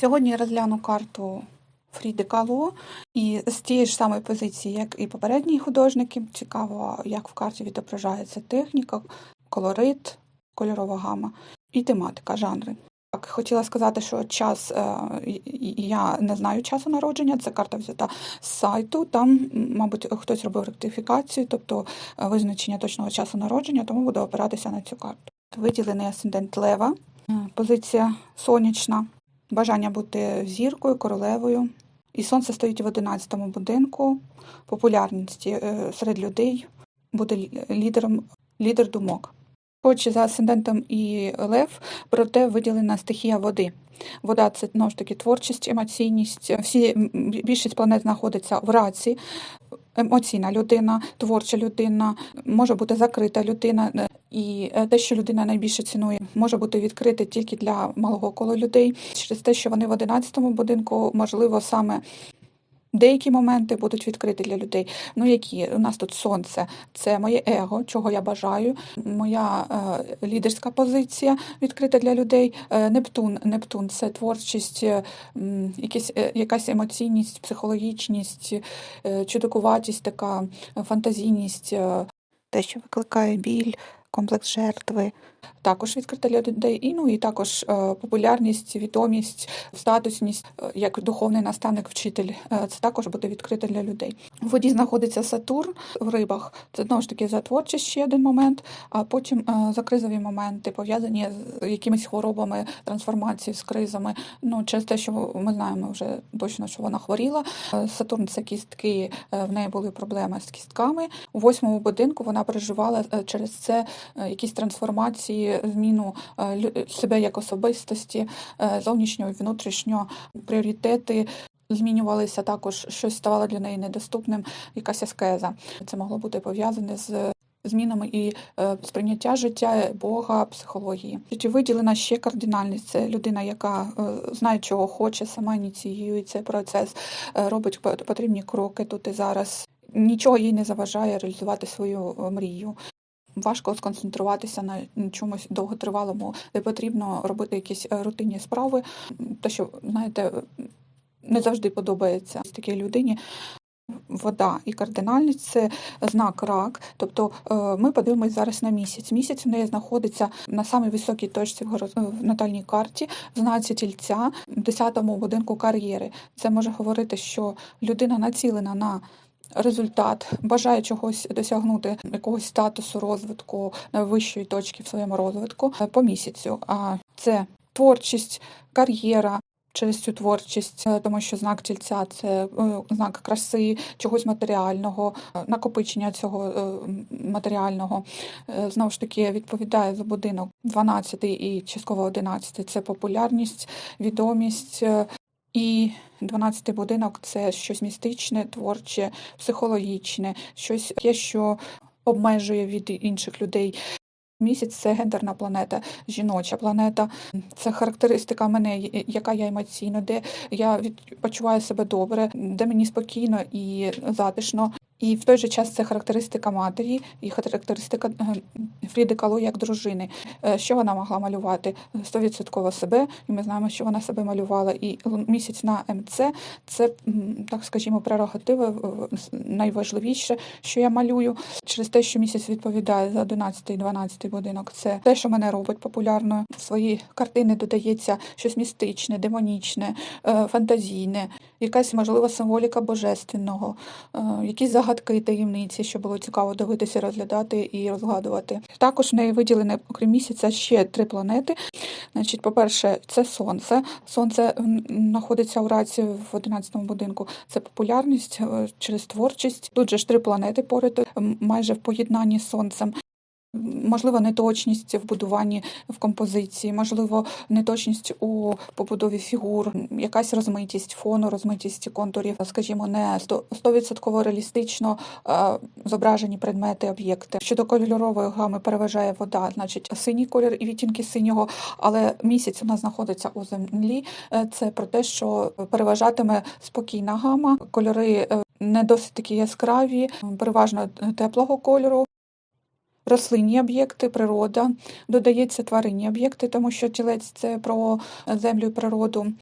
Сьогодні я розгляну карту Фріди Кало і з тієї ж самої позиції, як і попередні художники. Цікаво, як в карті відображається техніка, колорит, кольорова гама і тематика, жанри. Так, хотіла сказати, що час е, я не знаю часу народження. Це карта взята з сайту. Там, мабуть, хтось робив ректифікацію, тобто е, визначення точного часу народження, тому буду опиратися на цю карту. Виділений асцендент Лева, е, позиція сонячна, бажання бути зіркою, королевою. І сонце стоїть в 11 будинку, популярність е, серед людей, буде лідером, лідер думок. Хоч за асцендентом і лев, проте виділена стихія води. Вода це знову ж таки творчість, емоційність. Всі більшість планет знаходиться в раці. Емоційна людина, творча людина, може бути закрита людина. І е, те, що людина найбільше цінує, може бути відкрите тільки для малого кола людей. Через те, що вони в 11 будинку, можливо, саме деякі моменти будуть відкриті для людей. Ну, які у нас тут сонце, це моє его, чого я бажаю, моя е, лідерська позиція відкрита для людей. Е, Нептун, Нептун це творчість, е, якісь, е, якась емоційність, психологічність, е, чудакуватість, така фантазійність, е, те, що викликає біль, комплекс жертви. Також відкрита для людей, і ну і також е, популярність, відомість, статусність е, як духовний наставник, вчитель. е, Це також буде відкрите для людей. У воді знаходиться Сатурн в рибах. Це знову ж таки за творчість ще один момент, а потім за кризові моменти, пов'язані з якимись хворобами, трансформацією з кризами. Ну, через те, що ми знаємо вже точно, що вона хворіла. Сатурн це кістки, в неї були проблеми з кістками. У восьмому будинку вона переживала через це якісь трансформації, зміну е, себе як особистості, е, зовнішнього і внутрішнього пріоритети. Змінювалися також, щось ставало для неї недоступним, якась аскеза. Це могло бути пов'язане з змінами і е, сприйняття життя, Бога, психології. Чи виділена ще кардинальність? Це людина, яка знає, чого хоче, сама ініціює цей процес, робить потрібні кроки тут і зараз. Нічого їй не заважає реалізувати свою мрію. Важко сконцентруватися на чомусь довготривалому, де потрібно робити якісь е, рутинні справи. Те, що знаєте, не завжди подобається такій людині. Вода і кардинальність це знак рак. Тобто е, ми подивимось зараз на місяць. Місяць в неї знаходиться на самій високій точці в в натальній карті, в знаці тільця, в 10-му будинку кар'єри. Це може говорити, що людина націлена на результат, бажає чогось досягнути, якогось статусу розвитку вищої точки в своєму розвитку е, по місяцю. А це творчість, кар'єра. Через цю творчість, е, тому що знак тільця це е, знак краси, чогось матеріального, накопичення цього матеріального. Знову ж таки, відповідає за будинок 12 і частково 11 це популярність, відомість. І 12 будинок це щось містичне, творче, психологічне, щось таке, що обмежує від інших людей. Місяць це гендерна планета, жіноча планета. Це характеристика мене, яка я емоційно, де я відпочуваю себе добре, де мені спокійно і затишно. І в той же час це характеристика матері і характеристика е, Фріди Кало як дружини. Е, Що вона могла малювати? Стовідсотково себе, і ми знаємо, що вона себе малювала. І місяць на МЦ це, так скажімо, прерогатива найважливіше, що я малюю. Через те, що місяць відповідає за 11 і 12 будинок, це те, що мене робить популярною. В свої картини додається щось містичне, демонічне, е, фантазійне, якась можливо символіка божественного, якісь загадки і таємниці, що було цікаво дивитися, розглядати і розгадувати. Також в неї виділені, окрім місяця, ще три планети. Значить, по-перше, це сонце. Сонце знаходиться у раці в 11 будинку. Це популярність е, через творчість. Тут же ж три планети поряд, майже в поєднанні з сонцем. Можливо, неточність в будуванні в композиції, можливо, неточність у побудові фігур, якась розмитість фону, розмитість контурів, скажімо, не сто- стовідсотково реалістично е, зображені предмети, об'єкти. Щодо кольорової гами переважає вода, значить синій колір і відтінки синього, але місяць у нас знаходиться у землі. Е, Це про те, що переважатиме спокійна гама, кольори е, не досить такі яскраві, переважно теплого кольору. Рослинні об'єкти, природа, додається тваринні об'єкти, тому що тілець це про землю і природу.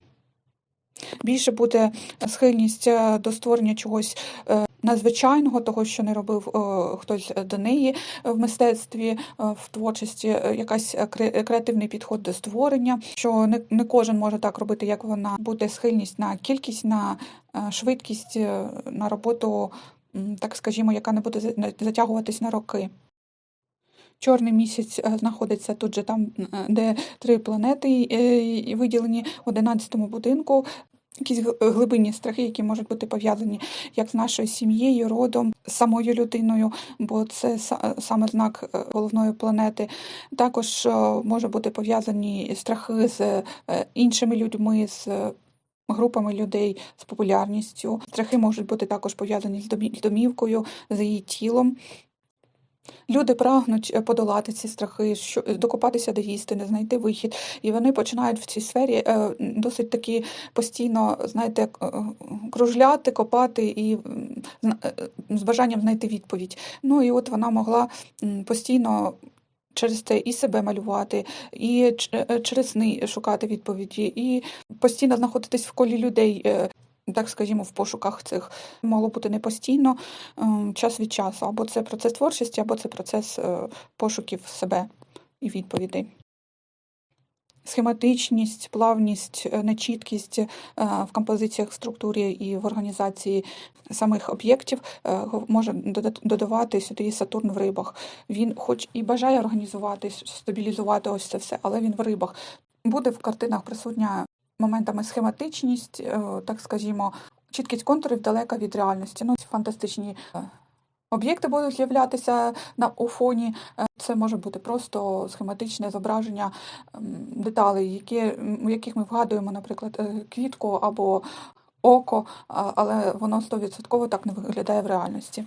Більше буде схильність е, до створення чогось е, надзвичайного, того, що не робив е, хтось до неї в мистецтві, в творчості, якась кре- креативний підход до створення, що не, не кожен може так робити, як вона. Буде схильність на кількість, на швидкість, на роботу, так скажімо, яка не буде затягуватись на роки. Чорний місяць е, знаходиться тут же там, е, де три планети е, виділені в 11-му будинку. Якісь глибинні страхи, які можуть бути пов'язані як з нашою сім'єю, родом, самою людиною, бо це саме знак головної планети. Також може бути пов'язані страхи з іншими людьми, з групами людей, з популярністю. Страхи можуть бути також пов'язані з домівкою, з її тілом. Люди прагнуть е, подолати ці страхи, що докопатися до істини, знайти вихід, і вони починають в цій сфері е, досить таки постійно, знаєте, е, кружляти, копати і е, з бажанням знайти відповідь. Ну і от вона могла постійно. Через це і себе малювати, і е, через сни шукати відповіді, і постійно знаходитись в колі людей, е, так скажімо, в пошуках цих могло бути не постійно, ем, час від часу. Або це процес творчості, або це процес е, пошуків себе і відповідей. Схематичність, плавність, е, нечіткість е, в композиціях, структурі і в організації самих об'єктів може додавати сюди Сатурн в рибах. Він, хоч і бажає організувати, стабілізувати ось це все, але він в рибах. Буде в картинах присутня моментами схематичність, е, так скажімо, чіткість контурів далека від реальності. Ну, ці фантастичні е, об'єкти будуть з'являтися на у фоні. Е, Це може бути просто схематичне зображення деталей, які, у яких ми вгадуємо, наприклад, квітку або око, але воно 100% так не виглядає в реальності.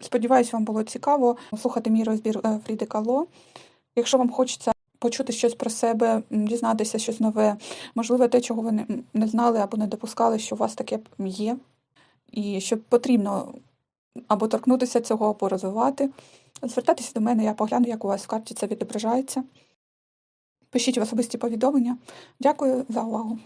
Сподіваюсь, вам було цікаво слухати мій розбір Фріди Кало. Якщо вам хочеться почути щось про себе, дізнатися щось нове, можливо, те, чого ви не, знали або не допускали, що у вас таке є, і що потрібно або торкнутися цього, або розвивати, звертайтеся до мене, я погляну, як у вас в карті це відображається. Пишіть в особисті повідомлення. Дякую за увагу.